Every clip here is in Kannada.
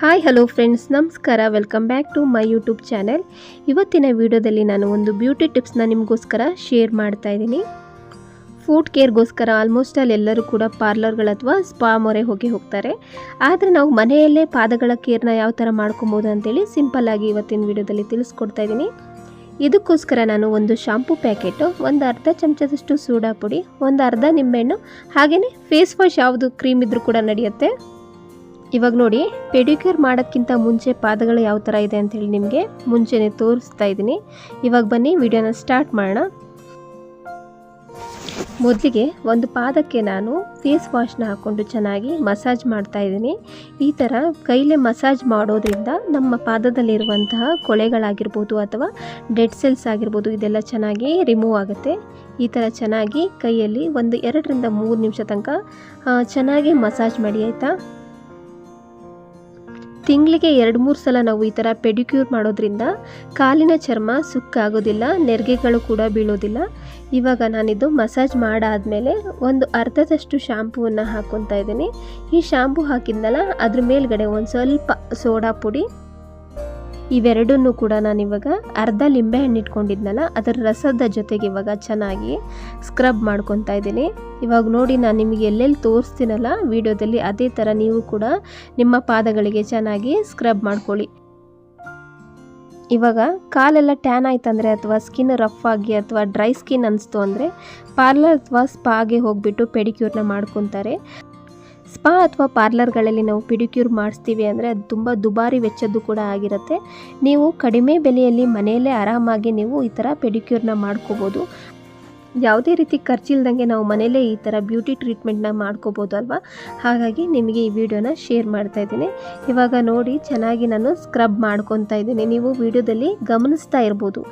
ಹಾಯ್ ಹಲೋ ಫ್ರೆಂಡ್ಸ್ ನಮಸ್ಕಾರ welcome back to my YouTube channel ಇವತ್ತಿನ ವಿಡಿಯೋದಲ್ಲಿ ನಾನು ಒಂದು ಬ್ಯೂಟಿ ಟಿಪ್ಸ್ನ ನಿಮಗೋಸ್ಕರ ಶೇರ್ ಮಾಡ್ತಾ ಇದ್ದೀನಿ. ಫುಡ್ ಕೇರ್ಗೋಸ್ಕರ ಆಲ್ಮೋಸ್ಟ್ ಅಲ್ಲಿ ಎಲ್ಲರೂ ಕೂಡ ಪಾರ್ಲರ್ಗಳು ಅಥವಾ ಸ್ಪಾ ಮೊರೆ ಹೋಗಿ ಹೋಗ್ತಾರೆ. ಆದರೆ ನಾವು ಮನೆಯಲ್ಲೇ ಪಾದಗಳ ಕೇರ್ನ ಯಾವ ಥರ ಮಾಡ್ಕೊಬೋದು ಅಂತೇಳಿ ಸಿಂಪಲ್ಲಾಗಿ ಇವತ್ತಿನ ವಿಡಿಯೋದಲ್ಲಿ ತಿಳಿಸ್ಕೊಡ್ತಾ ಇದ್ದೀನಿ. ಇದಕ್ಕೋಸ್ಕರ ನಾನು ಒಂದು ಶಾಂಪೂ ಪ್ಯಾಕೆಟು, ಒಂದು ಅರ್ಧ ಚಮಚದಷ್ಟು ಸೋಡಾ ಪುಡಿ, ಒಂದು ಅರ್ಧ ನಿಂಬೆಹಣ್ಣು ಹಾಗೆಯೇ ಫೇಸ್ ವಾಶ್ ಯಾವುದು ಕ್ರೀಮ್ ಇದ್ರೂ ಕೂಡ ನಡೆಯುತ್ತೆ. ಇವಾಗ ನೋಡಿ, ಪೆಡಿಕ್ಯೂರ್ ಮಾಡೋಕ್ಕಿಂತ ಮುಂಚೆ ಪಾದಗಳು ಯಾವ ಥರ ಇದೆ ಅಂತೇಳಿ ನಿಮಗೆ ಮುಂಚೆನೇ ತೋರಿಸ್ತಾ ಇದ್ದೀನಿ. ಇವಾಗ ಬನ್ನಿ, ವಿಡಿಯೋನ ಸ್ಟಾರ್ಟ್ ಮಾಡೋಣ. ಮೊದಲಿಗೆ ಒಂದು ಪಾದಕ್ಕೆ ನಾನು ಫೇಸ್ ವಾಶ್ನ ಹಾಕ್ಕೊಂಡು ಚೆನ್ನಾಗಿ ಮಸಾಜ್ ಮಾಡ್ತಾ ಇದ್ದೀನಿ. ಈ ಥರ ಕೈಲೇ ಮಸಾಜ್ ಮಾಡೋದ್ರಿಂದ ನಮ್ಮ ಪಾದದಲ್ಲಿರುವಂತಹ ಕೊಳೆಗಳಾಗಿರ್ಬೋದು ಅಥವಾ ಡೆಡ್ ಸೆಲ್ಸ್ ಆಗಿರ್ಬೋದು ಇದೆಲ್ಲ ಚೆನ್ನಾಗಿ ರಿಮೂವ್ ಆಗುತ್ತೆ. ಈ ಥರ ಚೆನ್ನಾಗಿ ಕೈಯಲ್ಲಿ ಒಂದು ಎರಡರಿಂದ ಮೂರು ನಿಮಿಷ ತನಕ ಚೆನ್ನಾಗಿ ಮಸಾಜ್ ಮಾಡಿ, ಆಯಿತಾ? ತಿಂಗಳಿಗೆ ಎರಡು ಮೂರು ಸಲ ನಾವು ಈ ಥರ ಪೆಡಿಕ್ಯೂರ್ ಮಾಡೋದ್ರಿಂದ ಕಾಲಿನ ಚರ್ಮ ಸುಕ್ಕಾಗೋದಿಲ್ಲ, ನೆರಿಗೆಗಳು ಕೂಡ ಬೀಳೋದಿಲ್ಲ. ಇವಾಗ ನಾನಿದು ಮಸಾಜ್ ಮಾಡಾದಮೇಲೆ ಒಂದು ಅರ್ಧದಷ್ಟು ಶಾಂಪೂವನ್ನು ಹಾಕೊತಾ ಇದ್ದೀನಿ. ಈ ಶಾಂಪೂ ಹಾಕಿದ್ನಲ್ಲ, ಅದ್ರ ಮೇಲ್ಗಡೆ ಒಂದು ಸ್ವಲ್ಪ ಸೋಡಾ ಪುಡಿ ಇವೆರಡನ್ನೂ ಕೂಡ ನಾನಿವಾಗ ಅರ್ಧ ಲಿಂಬೆಹಣ್ಣು ಇಟ್ಕೊಂಡಿದ್ನಲ್ಲ ಅದರ ರಸದ ಜೊತೆಗೆ ಇವಾಗ ಚೆನ್ನಾಗಿ ಸ್ಕ್ರಬ್ ಮಾಡ್ಕೊತಾ ಇದ್ದೀನಿ. ಇವಾಗ ನೋಡಿ ನಾನು ನಿಮಗೆ ಎಲ್ಲೆಲ್ಲಿ ತೋರಿಸ್ತೀನಲ್ಲ ವಿಡಿಯೋದಲ್ಲಿ ಅದೇ ಥರ ನೀವು ಕೂಡ ನಿಮ್ಮ ಪಾದಗಳಿಗೆ ಚೆನ್ನಾಗಿ ಸ್ಕ್ರಬ್ ಮಾಡ್ಕೊಳ್ಳಿ. ಇವಾಗ ಕಾಲೆಲ್ಲ ಟ್ಯಾನ್ ಆಯ್ತಂದರೆ ಅಥವಾ ಸ್ಕಿನ್ ರಫ್ ಆಗಿ ಅಥವಾ ಡ್ರೈ ಸ್ಕಿನ್ ಅನಿಸ್ತು ಅಂದರೆ ಪಾರ್ಲರ್ ಅಥವಾ ಸ್ಪಾಗೆ ಹೋಗಿಬಿಟ್ಟು ಪೆಡಿಕ್ಯೂರ್ನ ಮಾಡ್ಕೊತಾರೆ. ಸ್ಪಾ ಅಥವಾ ಪಾರ್ಲರ್ಗಳಲ್ಲಿ ನಾವು ಪಿಡಿಕ್ಯೂರ್ ಮಾಡಿಸ್ತೀವಿ ಅಂದರೆ ಅದು ತುಂಬ ದುಬಾರಿ ವೆಚ್ಚದ್ದು ಕೂಡ ಆಗಿರುತ್ತೆ. ನೀವು ಕಡಿಮೆ ಬೆಲೆಯಲ್ಲಿ ಮನೆಯಲ್ಲೇ ಆರಾಮಾಗಿ ನೀವು ಈ ಥರ ಪೆಡಿಕ್ಯೂರ್ನ ಮಾಡ್ಕೋಬೋದು. ಯಾವುದೇ ರೀತಿ ಖರ್ಚಿಲ್ದಂಗೆ ನಾವು ಮನೆಯಲ್ಲೇ ಈ ಥರ ಬ್ಯೂಟಿ ಟ್ರೀಟ್ಮೆಂಟ್ನ ಮಾಡ್ಕೋಬೋದು ಅಲ್ವಾ? ಹಾಗಾಗಿ ನಿಮಗೆ ಈ ವಿಡಿಯೋನ ಶೇರ್ ಮಾಡ್ತಾ ಇದ್ದೀನಿ. ಇವಾಗ ನೋಡಿ ಚೆನ್ನಾಗಿ ನಾನು ಸ್ಕ್ರಬ್ ಮಾಡ್ಕೊತಾ ಇದ್ದೀನಿ. ನೀವು ವಿಡಿಯೋದಲ್ಲಿ ಗಮನಿಸ್ತಾ ಇರ್ಬೋದು.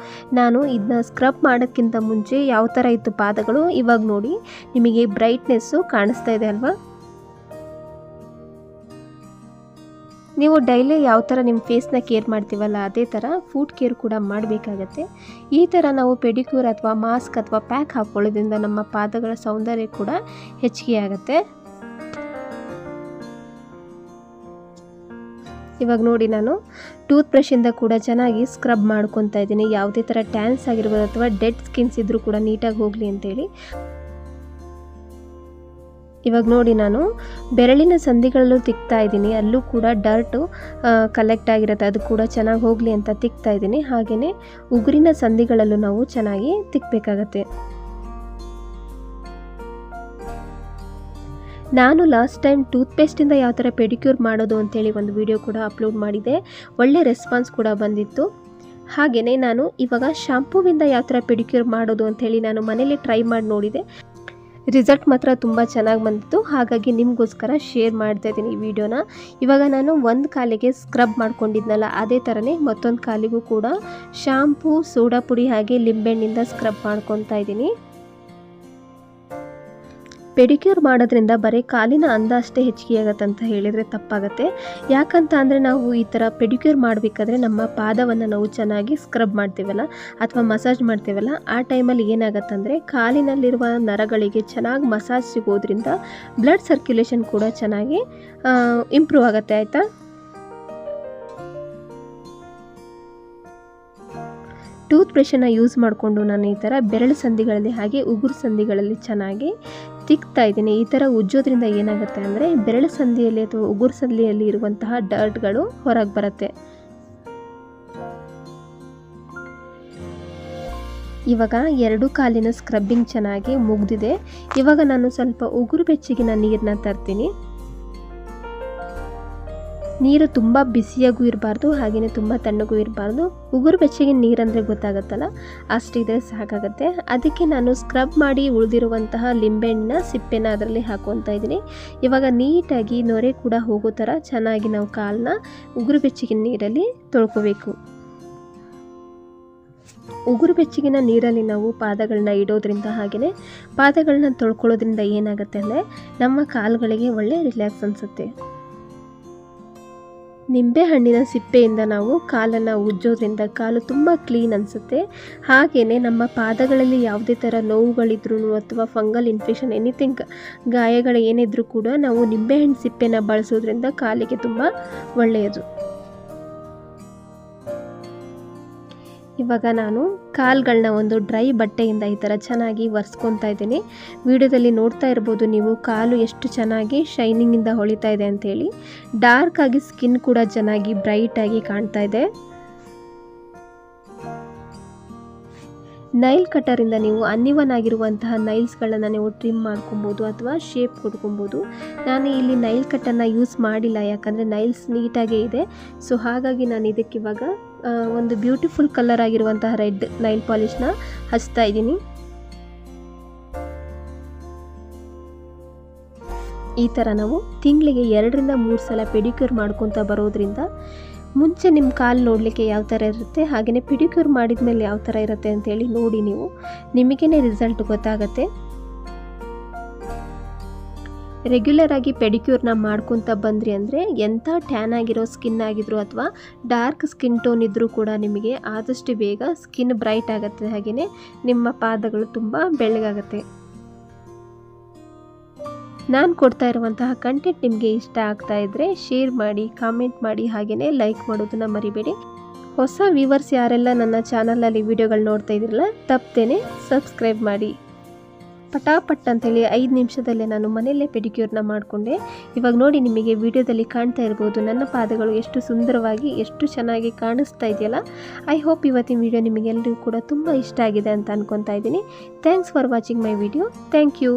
ನಾನು ಇದನ್ನ ಸ್ಕ್ರಬ್ ಮಾಡೋಕ್ಕಿಂತ ಮುಂಚೆ ಯಾವ ಥರ ಇತ್ತು ಪಾದಗಳು? ಇವಾಗ ನೋಡಿ, ನಿಮಗೆ ಬ್ರೈಟ್ನೆಸ್ಸು ಕಾಣಿಸ್ತಾ ಇದೆ ಅಲ್ವಾ? ನೀವು ಡೈಲಿ ಯಾವ ಥರ ನಿಮ್ಮ ಫೇಸ್ನ ಕೇರ್ ಮಾಡ್ತೀವಲ್ಲ ಅದೇ ಥರ ಫುಡ್ ಕೇರ್ ಕೂಡ ಮಾಡಬೇಕಾಗತ್ತೆ. ಈ ಥರ ನಾವು ಪೆಡಿಕ್ಯೂರ್ ಅಥವಾ ಮಾಸ್ಕ್ ಅಥವಾ ಪ್ಯಾಕ್ ಹಾಕ್ಕೊಳ್ಳೋದ್ರಿಂದ ನಮ್ಮ ಪಾದಗಳ ಸೌಂದರ್ಯ ಕೂಡ ಹೆಚ್ಚಿಗೆ ಆಗುತ್ತೆ. ಇವಾಗ ನೋಡಿ ನಾನು ಟೂತ್ ಬ್ರಷಿಂದ ಕೂಡ ಚೆನ್ನಾಗಿ ಸ್ಕ್ರಬ್ ಮಾಡ್ಕೊತಾ ಇದ್ದೀನಿ. ಯಾವುದೇ ಥರ ಟ್ಯಾನ್ಸ್ ಆಗಿರ್ಬೋದು ಅಥವಾ ಡೆಡ್ ಸ್ಕಿನ್ಸ್ ಇದ್ದರೂ ಕೂಡ ನೀಟಾಗಿ ಹೋಗಲಿ ಅಂತೇಳಿ. ಇವಾಗ ನೋಡಿ ನಾನು, ಬೆರಳಿನ ಸಂಧಿಗಳಲ್ಲೂ ತಿಕ್ತಾ ಇದ್ದೀನಿ. ಅಲ್ಲೂ ಕೂಡ ಡರ್ಟು ಕಲೆಕ್ಟ್ ಆಗಿರುತ್ತೆ. ಅದು ಕೂಡ ಚೆನ್ನಾಗಿ ಹೋಗಲಿ ಅಂತ ತಿಕ್ತಾ ಇದ್ದೀನಿ. ಹಾಗೆಯೇ ಉಗುರಿನ ಸಂಧಿಗಳಲ್ಲೂ ನಾವು ಚೆನ್ನಾಗಿ ತಿಕ್ಕಬೇಕಾಗತ್ತೆ ನಾನು ಲಾಸ್ಟ್ ಟೈಮ್ ಟೂತ್ಪೇಸ್ಟಿಂದ ಯಾವ ಥರ ಪೆಡಿಕ್ಯೂರ್ ಮಾಡೋದು ಅಂತೇಳಿ ಒಂದು ವಿಡಿಯೋ ಕೂಡ ಅಪ್ಲೋಡ್ ಮಾಡಿದೆ ಒಳ್ಳೆ ರೆಸ್ಪಾನ್ಸ್ ಕೂಡ ಬಂದಿತ್ತು. ಹಾಗೆಯೇ ನಾನು ಇವಾಗ ಶಾಂಪೂವಿಂದ ಯಾವ ಥರ ಪೆಡಿಕ್ಯೂರ್ ಮಾಡೋದು ಅಂಥೇಳಿ ನಾನು ಮನೇಲಿ ಟ್ರೈ ಮಾಡಿ ನೋಡಿದೆ. ರಿಸಲ್ಟ್ ಮಾತ್ರ ತುಂಬ ಚೆನ್ನಾಗಿ ಬಂದಿತ್ತು. ಹಾಗಾಗಿ ನಿಮಗೋಸ್ಕರ ಶೇರ್ ಮಾಡ್ತಾ ಇದ್ದೀನಿ ಈ ವಿಡಿಯೋನ. ಇವಾಗ ನಾನು ಒಂದು ಕಾಲಿಗೆ ಸ್ಕ್ರಬ್ ಮಾಡ್ಕೊಂಡಿದ್ನಲ್ಲ, ಅದೇ ಥರನೇ ಮತ್ತೊಂದು ಕಾಲಿಗೂ ಕೂಡ ಶಾಂಪೂ ಸೋಡಾ ಪುಡಿ ಹಾಗೆ ಲಿಂಬೆಹಣ್ಣಿಂದ ಸ್ಕ್ರಬ್ ಮಾಡ್ಕೊತಾ ಇದ್ದೀನಿ. ಪೆಡಿಕ್ಯೂರ್ ಮಾಡೋದ್ರಿಂದ ಬರೀ ಕಾಲಿನ ಅಂದ ಅಷ್ಟೇ ಹೆಚ್ಚಿಗೆ ಆಗತ್ತೆ ಅಂತ ಹೇಳಿದರೆ ತಪ್ಪಾಗುತ್ತೆ. ಯಾಕಂತ ಅಂದರೆ ನಾವು ಈ ಥರ ಪೆಡಿಕ್ಯೂರ್ ಮಾಡಬೇಕಾದ್ರೆ ನಮ್ಮ ಪಾದವನ್ನು ನಾವು ಚೆನ್ನಾಗಿ ಸ್ಕ್ರಬ್ ಮಾಡ್ತೀವಲ್ಲ, ಅಥವಾ ಮಸಾಜ್ ಮಾಡ್ತೀವಲ್ಲ, ಆ ಟೈಮಲ್ಲಿ ಏನಾಗತ್ತಂದರೆ ಕಾಲಿನಲ್ಲಿರುವ ನರಗಳಿಗೆ ಚೆನ್ನಾಗಿ ಮಸಾಜ್ ಸಿಗೋದ್ರಿಂದ ಬ್ಲಡ್ ಸರ್ಕ್ಯುಲೇಷನ್ ಕೂಡ ಚೆನ್ನಾಗಿ ಇಂಪ್ರೂವ್ ಆಗುತ್ತೆ, ಆಯಿತಾ? ಟೂತ್ ಬ್ರಷನ್ನು ಯೂಸ್ ಮಾಡಿಕೊಂಡು ನಾನು ಈ ಥರ ಬೆರಳು ಸಂಧಿಗಳಲ್ಲಿ ಹಾಗೆ ಉಗುರು ಸಂಧಿಗಳಲ್ಲಿ ಚೆನ್ನಾಗಿ ತಿಕ್ತಾ ಇದ್ದೀನಿ. ಈ ಥರ ಉಜ್ಜೋದ್ರಿಂದ ಏನಾಗುತ್ತೆ ಅಂದರೆ ಬೆರಳು ಸಂದಿಯಲ್ಲಿ ಅಥವಾ ಉಗುರು ಸಂದಿಯಲ್ಲಿ ಇರುವಂತಹ ಡರ್ಟ್ಗಳು ಹೊರಗೆ ಬರುತ್ತೆ. ಇವಾಗ ಎರಡು ಕಾಲಿನ ಸ್ಕ್ರಬ್ಬಿಂಗ್ ಚೆನ್ನಾಗಿ ಮುಗ್ದಿದೆ. ಇವಾಗ ನಾನು ಸ್ವಲ್ಪ ಉಗುರು ಬೆಚ್ಚಗಿನ ನೀರನ್ನ ತರ್ತೀನಿ. ನೀರು ತುಂಬ ಬಿಸಿಯಾಗೂ ಇರಬಾರ್ದು ಹಾಗೆಯೇ ತುಂಬ ತಣ್ಣಗೂ ಇರಬಾರ್ದು. ಉಗುರು ಬೆಚ್ಚಗಿನ ನೀರಂದರೆ ಗೊತ್ತಾಗುತ್ತಲ್ಲ ಅಷ್ಟಿದ್ರೆ ಸಾಕಾಗುತ್ತೆ. ಅದಕ್ಕೆ ನಾನು ಸ್ಕ್ರಬ್ ಮಾಡಿ ಉಳಿದಿರುವಂತಹ ಲಿಂಬೆಹಣ್ಣಿನ ಸಿಪ್ಪೆನ ಅದರಲ್ಲಿ ಹಾಕೊತಾ ಇದ್ದೀನಿ. ಇವಾಗ ನೀಟಾಗಿ ನೊರೆ ಕೂಡ ಹೋಗೋ ಥರ ಚೆನ್ನಾಗಿ ನಾವು ಕಾಲನ್ನ ಉಗುರು ಬೆಚ್ಚಗಿನ ನೀರಲ್ಲಿ ತೊಳ್ಕೊಬೇಕು. ಉಗುರು ಬೆಚ್ಚಗಿನ ನೀರಲ್ಲಿ ನಾವು ಪಾದಗಳನ್ನ ಇಡೋದ್ರಿಂದ ಹಾಗೆಯೇ ಪಾದಗಳನ್ನ ತೊಳ್ಕೊಳ್ಳೋದ್ರಿಂದ ಏನಾಗುತ್ತೆ ಅಂದರೆ ನಮ್ಮ ಕಾಲುಗಳಿಗೆ ಒಳ್ಳೆ ರಿಲ್ಯಾಕ್ಸ್ ಅನಿಸುತ್ತೆ. ನಿಂಬೆಹಣ್ಣಿನ ಸಿಪ್ಪೆಯಿಂದ ನಾವು ಕಾಲನ್ನು ಉಜ್ಜೋದ್ರಿಂದ ಕಾಲು ತುಂಬ ಕ್ಲೀನ್ ಅನಿಸುತ್ತೆ. ಹಾಗೆಯೇ ನಮ್ಮ ಪಾದಗಳಲ್ಲಿ ಯಾವುದೇ ಥರ ನೋವುಗಳಿದ್ರೂ ಅಥವಾ ಫಂಗಲ್ ಇನ್ಫೆಕ್ಷನ್, ಎನಿಥಿಂಗ್ ಗಾಯಗಳು ಏನಿದ್ರೂ ಕೂಡ ನಾವು ನಿಂಬೆಹಣ್ಣು ಸಿಪ್ಪೆನ ಬಳಸೋದ್ರಿಂದ ಕಾಲಿಗೆ ತುಂಬ ಒಳ್ಳೆಯದು. ಇವಾಗ ನಾನು ಕಾಲುಗಳನ್ನ ಒಂದು ಡ್ರೈ ಬಟ್ಟೆಯಿಂದ ಈ ಥರ ಚೆನ್ನಾಗಿ ಒರೆಸ್ಕೊತಾ ಇದ್ದೀನಿ. ವಿಡಿಯೋದಲ್ಲಿ ನೋಡ್ತಾ ಇರ್ಬೋದು ನೀವು ಕಾಲು ಎಷ್ಟು ಚೆನ್ನಾಗಿ ಶೈನಿಂಗಿಂದ ಹೊಳಿತಾ ಇದೆ ಅಂಥೇಳಿ ಡಾರ್ಕ್ ಆಗಿ ಸ್ಕಿನ್ ಕೂಡ ಚೆನ್ನಾಗಿ ಬ್ರೈಟಾಗಿ ಕಾಣ್ತಾ ಇದೆ. ನೈಲ್ ಕಟ್ಟರಿಂದ ನೀವು ಅನ್ನಿವನ್ ಆಗಿರುವಂತಹ ನೈಲ್ಸ್ಗಳನ್ನು ನೀವು ಟ್ರಿಮ್ ಮಾಡ್ಕೊಬೋದು ಅಥವಾ ಶೇಪ್ ಕೊಡ್ಕೊಬೋದು. ನಾನು ಇಲ್ಲಿ ನೈಲ್ ಕಟ್ಟನ್ನು ಯೂಸ್ ಮಾಡಿಲ್ಲ ಯಾಕಂದರೆ ನೈಲ್ಸ್ ನೀಟಾಗೇ ಇದೆ. ಸೊ ಹಾಗಾಗಿ ನಾನು ಇದಕ್ಕೆ ಇವಾಗ ಆ, ಒಂದು ಬ್ಯೂಟಿಫುಲ್ ಕಲರ್ ಆಗಿರುವಂತಹ ರೆಡ್ ನೈಲ್ ಪಾಲಿಷ್ನ ಹಚ್ತಾ ಇದ್ದೀನಿ. ಈ ಥರ ನಾವು ತಿಂಗಳಿಗೆ ಎರಡರಿಂದ ಮೂರು ಸಲ ಪೆಡಿಕ್ಯೂರ್ ಮಾಡ್ಕೊತ ಬರೋದ್ರಿಂದ ಮುಂಚೆ ನಿಮ್ಮ ಕಾಲು ನೋಡಲಿಕ್ಕೆ ಯಾವ ಥರ ಇರುತ್ತೆ ಹಾಗೆಯೇ ಪಿಡಿಕ್ಯೂರ್ ಮಾಡಿದ ಮೇಲೆ ಯಾವ ಥರ ಇರುತ್ತೆ ಅಂತೇಳಿ ನೋಡಿ ನೀವು. ನಿಮಗೇ ರಿಸಲ್ಟ್ ಗೊತ್ತಾಗತ್ತೆ. ರೆಗ್ಯುಲರ್ ಆಗಿ ಪೆಡಿಕ್ಯೂರ್ನ ಮಾಡ್ಕೊತ ಬಂದ್ರಿ ಅಂದರೆ ಎಂಥ ಟ್ಯಾನ್ ಆಗಿರೋ ಸ್ಕಿನ್ ಆಗಿದ್ರು ಅಥವಾ ಡಾರ್ಕ್ ಸ್ಕಿನ್ ಟೋನ್ ಇದ್ದರೂ ಕೂಡ ನಿಮಗೆ ಆದಷ್ಟು ಬೇಗ ಸ್ಕಿನ್ ಬ್ರೈಟ್ ಆಗುತ್ತೆ. ಹಾಗೆಯೇ ನಿಮ್ಮ ಪಾದಗಳು ತುಂಬ ಬೆಳ್ಳಗಾಗುತ್ತೆ. ನಾನು ಕೊಡ್ತಾ ಇರುವಂತಹ ಕಂಟೆಂಟ್ ನಿಮಗೆ ಇಷ್ಟ ಆಗ್ತಾ ಇದ್ದರೆ ಶೇರ್ ಮಾಡಿ ಕಾಮೆಂಟ್ ಮಾಡಿ ಹಾಗೆಯೇ ಲೈಕ್ ಮಾಡೋದನ್ನು ಮರಿಬೇಡಿ. ಹೊಸ ವ್ಯೂವರ್ಸ್ ಯಾರೆಲ್ಲ ನನ್ನ ಚಾನಲಲ್ಲಿ ವಿಡಿಯೋಗಳು ನೋಡ್ತಾ ಇದ್ದೀರಲ್ಲ ತಪ್ಪದೇನೆ ಸಬ್ಸ್ಕ್ರೈಬ್ ಮಾಡಿ. ಪಟಾಪಟ್ ಅಂತೇಳಿ ಐದು ನಿಮಿಷದಲ್ಲೇ ನಾನು ಮನೆಯಲ್ಲೇ ಪೆಡಿಕ್ಯೂರ್ನ ಮಾಡಿಕೊಂಡೆ. ಇವಾಗ ನೋಡಿ ನಿಮಗೆ ವಿಡಿಯೋದಲ್ಲಿ ಕಾಣ್ತಾ ಇರ್ಬೋದು, ನನ್ನ ಪಾದಗಳು ಎಷ್ಟು ಸುಂದರವಾಗಿ, ಎಷ್ಟು ಚೆನ್ನಾಗಿ ಕಾಣಿಸ್ತಾ ಇದೆಯಲ್ಲ. ಐ ಹೋಪ್ ಇವತ್ತಿನ ವಿಡಿಯೋ ನಿಮಗೆಲ್ಲರಿಗೂ ಕೂಡ ತುಂಬ ಇಷ್ಟ ಆಗಿದೆ ಅಂತ ಅನ್ಕೊತಾ ಇದ್ದೀನಿ. Thanks for watching my video thank you